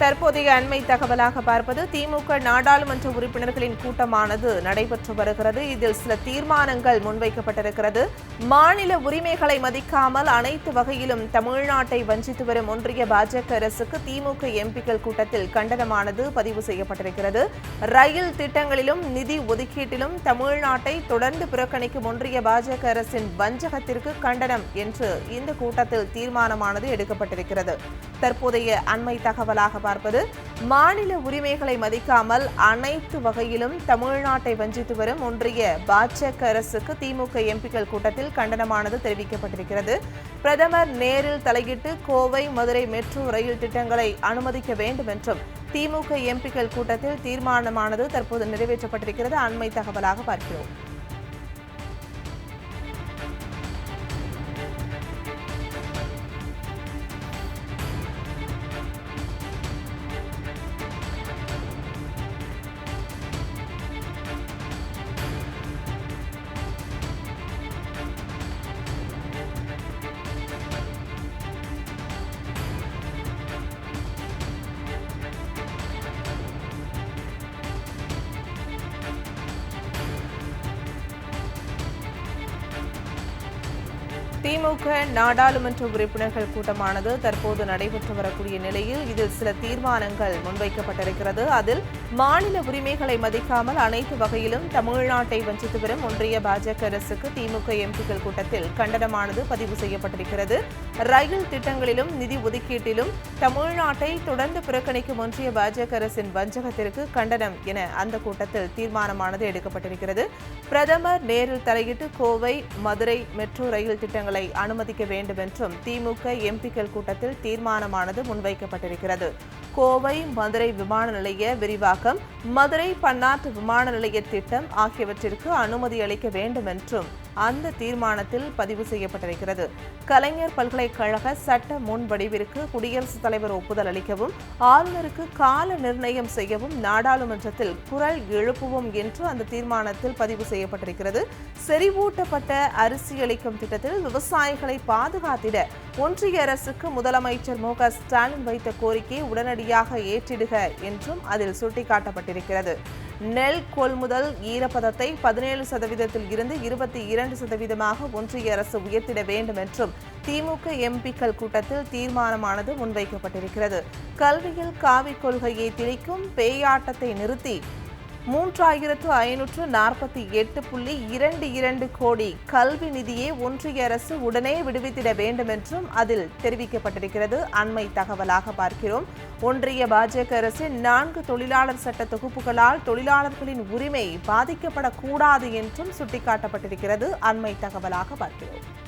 தற்போதைய அண்மை தகவலாக பார்ப்பது திமுக நாடாளுமன்ற உறுப்பினர்களின் கூட்டமானது நடைபெற்று வருகிறது. இதில் சில தீர்மானங்கள் முன்வைக்கப்பட்டிருக்கிறது. மாநில உரிமைகளை மதிக்காமல் அனைத்து வகையிலும் தமிழ்நாட்டை வஞ்சித்து வரும் ஒன்றிய பாஜக அரசுக்கு திமுக எம்பிக்கள் கூட்டத்தில் கண்டனமானது பதிவு செய்யப்பட்டிருக்கிறது. ரயில் திட்டங்களிலும் நிதி ஒதுக்கீட்டிலும் தமிழ்நாட்டை தொடர்ந்து புறக்கணிக்கும் ஒன்றிய பாஜக அரசின் வஞ்சகத்திற்கு கண்டனம் என்று இந்த கூட்டத்தில் தீர்மானமானது எடுக்கப்பட்டிருக்கிறது. தற்போதைய அண்மை தகவலாக பார்ப்பது மாநில உரிமைகளை மதிக்காமல் அனைத்து வகையிலும் தமிழ்நாட்டை வஞ்சித்து வரும் ஒன்றிய பாஜக அரசுக்கு திமுக எம்பிக்கள் கூட்டத்தில் கண்டனமானது தெரிவிக்கப்பட்டிருக்கிறது. பிரதமர் நேரில் தலையிட்டு கோவை மதுரை மெட்ரோ ரயில் திட்டங்களை அனுமதிக்க வேண்டும் என்றும் திமுக எம்பிக்கள் கூட்டத்தில் தீர்மானமானது தற்போது நிறைவேற்றப்பட்டிருக்கிறது. அண்மை தகவலாக பார்க்கிறோம். திமுக நாடாளுமன்ற உறுப்பினர்கள் கூட்டமானது தற்போது நடைபெற்று வரக்கூடிய நிலையில் இதில் சில தீர்மானங்கள் முன்வைக்கப்பட்டிருக்கிறது. அதில் மாநில உரிமைகளை மதிக்காமல் அனைத்து வகையிலும் தமிழ்நாட்டை வஞ்சித்து வரும் ஒன்றிய பாஜக அரசுக்கு திமுக எம்பிக்கள் கூட்டத்தில் கண்டனமானது பதிவு செய்யப்பட்டிருக்கிறது. ரயில் திட்டங்களிலும் நிதி ஒதுக்கீட்டிலும் தமிழ்நாட்டை தொடர்ந்து புறக்கணிக்கும் ஒன்றிய பாஜக அரசின் வஞ்சகத்திற்கு கண்டனம் என அந்த கூட்டத்தில் தீர்மானமானது எடுக்கப்பட்டிருக்கிறது. பிரதமர் நேரில் தலையிட்டு கோவை மதுரை மெட்ரோ ரயில் திட்டங்கள் அனுமதிக்க வேண்டும் என்றும் திமுக எம்பிக்கள் கூட்டத்தில் தீர்மானமானது முன்வைக்கப்பட்டிருக்கிறது. கோவை மதுரை விமான நிலைய விரிவாக்கம் மதுரை பன்னாட்டு விமான நிலைய திட்டம் ஆகியவற்றிற்கு அனுமதி அளிக்க வேண்டும் என்றும் அந்த தீர்மானத்தில் பதிவு செய்யப்பட்டிருக்கிறது. கலைஞர் பல்கலைக்கழக சட்ட முன்வடிவிற்கு குடியரசுத் தலைவர் ஒப்புதல் அளிக்கவும் ஆளுநருக்கு கால நிர்ணயம் செய்யவும் நாடாளுமன்றத்தில் குரல் எழுப்புவோம் என்று அந்த தீர்மானத்தில் பதிவு செய்யப்பட்டிருக்கிறது. செறிவூட்டப்பட்ட அரிசி அளிக்கும் திட்டத்தில் விவசாயிகளை பாதுகாத்திட ஒன்றிய அரசுக்கு முதலமைச்சர் மு. க. ஸ்டாலின் வைத்த கோரிக்கையை உடனடியாக ஏற்றிடுக என்றும் அதில் சுட்டிக்காட்டப்பட்டிருக்கிறது. நெல் கொள்முதல் ஈரப்பதத்தை பதினேழு சதவீதத்தில் இருந்து இருபத்தி இரண்டு சதவீதமாக ஒன்றிய அரசு உயர்த்திட வேண்டும் என்றும் திமுக எம்பிக்கள் கூட்டத்தில் தீர்மானமானது முன்வைக்கப்பட்டிருக்கிறது. கல்வியில் காவிக் கொள்கையை திணிக்கும் பேயாட்டத்தை நிறுத்தி மூன்றாயிரத்து ஐநூற்று நாற்பத்தி எட்டு புள்ளி இரண்டு இரண்டு கோடி கல்வி நிதியை ஒன்றிய அரசு உடனே விடுவித்திட வேண்டும் என்றும் அதில் தெரிவிக்கப்பட்டிருக்கிறது. அண்மை தகவலாக பார்க்கிறோம். ஒன்றிய பாஜக அரசின் நான்கு தொழிலாளர் சட்ட தொகுப்புகளால் தொழிலாளர்களின் உரிமை பாதிக்கப்படக்கூடாது என்றும் சுட்டிக்காட்டப்பட்டிருக்கிறது. அண்மை தகவலாக பார்க்கிறோம்.